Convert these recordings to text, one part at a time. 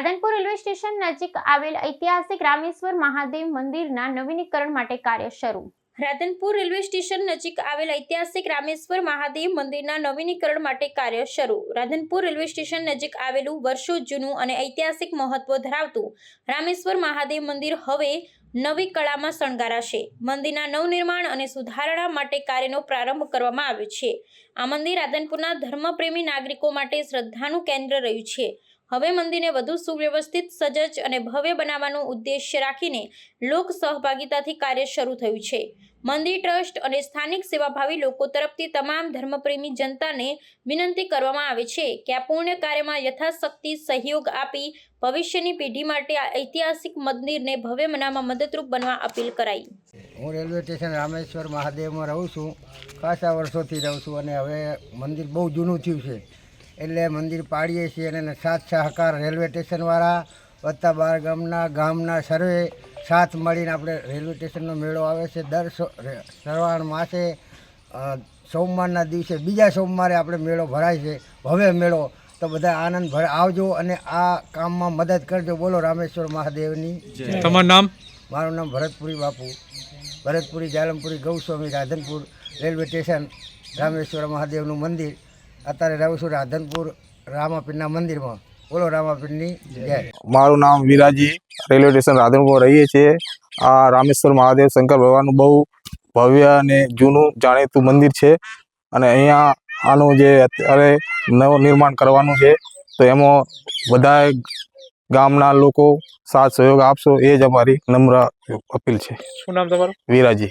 Radhanpur railway station નજીક આવેલ ઐતિહાસિક રામેશ્વર મહાદેવ મંદિરના નવીનીકરણ માટે કાર્ય શરૂ. રાધનપુર રેલવે સ્ટેશન નજીક આવેલ ઐતિહાસિક રામેશ્વર મહાદેવ મંદિરના નવીનીકરણ માટે કાર્ય શરૂ. રાધનપુર રેલવે સ્ટેશન નજીક આવેલું વર્ષો જૂનું અને ઐતિહાસિક મહત્વ ધરાવતું રામેશ્વર મહાદેવ મંદિર હવે નવી કળામાં શણગારાશે. મંદિરના નવનિર્માણ અને સુધારણા માટે કાર્યનો પ્રારંભ કરવામાં આવ્યો છે. આ મંદિર રાધનપુરના ધર્મપ્રેમી નાગરિકો માટે શ્રદ્ધાનું કેન્દ્ર રહ્યું છે. હવે મંદિરને વધુ સુવ્યવસ્થિત, સજજ અને ભવ્ય બનાવવાનો ઉદ્દેશ્ય રાખીને લોક સહભાગિતાથી કાર્ય શરૂ થયું છે. મંદિર ટ્રસ્ટ અને સ્થાનિક સેવાભાવી લોકો તરફથી તમામ ધર્મપ્રેમી જનતાને વિનંતી કરવામાં આવે છે કે આ પૂર્ણ કાર્યમાં યથાશક્તિ સહયોગ આપી ભવિષ્યની પેઢી માટે આ ઐતિહાસિક મંદિરને ભવ્ય મનામાં મદદરૂપ બનવા અપીલ કરાઈ. હું રેલવે સ્ટેશન રામેશ્વર મહાદેવમાં રહું છું. ખાસા વર્ષોથી રહું છું અને હવે મંદિર બહુ જૂનું થયું છે. એટલે મંદિર પાડીએ છીએ અને સાથ સહકાર રેલવે સ્ટેશનવાળા વત્તા બાર ગામના ગામના સર્વે સાથ મળીને આપણે રેલવે સ્ટેશનનો મેળો આવે છે. દર શ્રવણ માસે સોમવારના દિવસે બીજા સોમવારે આપણે મેળો ભરાય છે. ભવ્ય મેળો તો બધા આનંદ ભર આવજો અને આ કામમાં મદદ કરજો. બોલો રામેશ્વર મહાદેવની. તમારું નામ? મારું નામ ભરતપુરી બાપુ. ભરતપુરી જાલમપુરી ગૌસ્વામી રાધનપુર રેલવે સ્ટેશન રામેશ્વર મહાદેવનું મંદિર. અત્યારે રહું છું રાધનપુર રામાપીરના મંદિરમાં. બોલો રામાપીરની જય. મારું નામ વિરાજી રેલવે સ્ટેશન રાધનપુર રહીએ છીએ. આ રામેશ્વર મહાદેવ શંકર ભગવાનનું બહુ ભવ્ય અને જૂનું જાણીતું મંદિર છે. અને અહીંયા આનું જે અત્યારે નવું નિર્માણ કરવાનું છે તો એમાં બધા ગામના લોકો સાથ સહયોગ આપશો એ જ અમારી નમ્ર અપીલ છે. શું નામ તમારું? વિરાજી.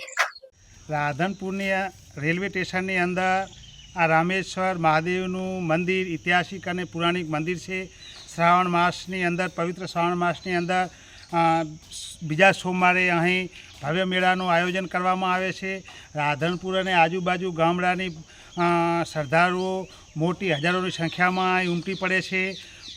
રાધનપુરની આ રેલવે સ્ટેશનની અંદર આ રામેશ્વર મહાદેવનું મંદિર ઐતિહાસિક અને પુરાણિક મંદિર છે. શ્રાવણ માસની અંદર, પવિત્ર શ્રાવણ માસની અંદર બીજા સોમવારે અહીં ભવ્ય મેળાનું આયોજન કરવામાં આવે છે. રાધનપુર અને આજુબાજુ ગામડાની શ્રદ્ધાળુઓ મોટી હજારોની સંખ્યામાં અહીં ઉમટી પડે છે.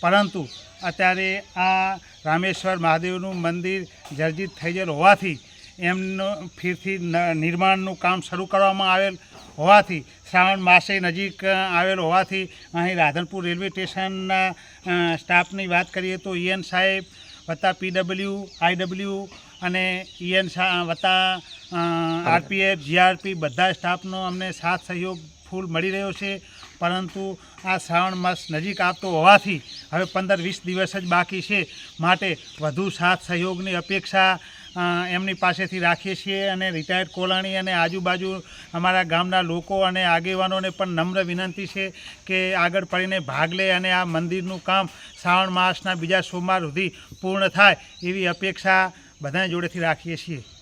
પરંતુ અત્યારે આ રામેશ્વર મહાદેવનું મંદિર જર્જિત થઈ ગયેલ હોવાથી એમનો ફીરથી નિર્માણનું કામ શરૂ કરવામાં આવેલ હોવાથી શ્રાવણ માસે નજીક આવેલો હોવાથી અહીં રાધનપુર રેલવે સ્ટેશનના સ્ટાફની વાત કરીએ તો ઈએન સાહેબ, વત્તા પીડબલ્યુ આઈડબલ્યુ અને ઈએન વત્તા આરપીએફ જીઆરપી બધા સ્ટાફનો અમને સાથ સહયોગ ફૂલ મળી રહ્યો છે. પરંતુ આ શ્રાવણ માસ નજીક આવતો હોવાથી હવે પંદર વીસ દિવસ જ બાકી છે. માટે વધુ સાથ સહયોગની અપેક્ષા એમની પાસેથી રાખીએ છીએ અને રિટાયર્ડ કોલાણી અને આજુબાજુ અમારા ગામના લોકો અને આગેવાનોને પણ નમ્ર વિનંતી છે કે આગળ પડીને ભાગ લે અને આ મંદિરનું કામ શ્રાવણ માસના બીજા સોમવાર સુધી પૂર્ણ થાય એવી અપેક્ષા બધા જોડેથી રાખીએ છીએ.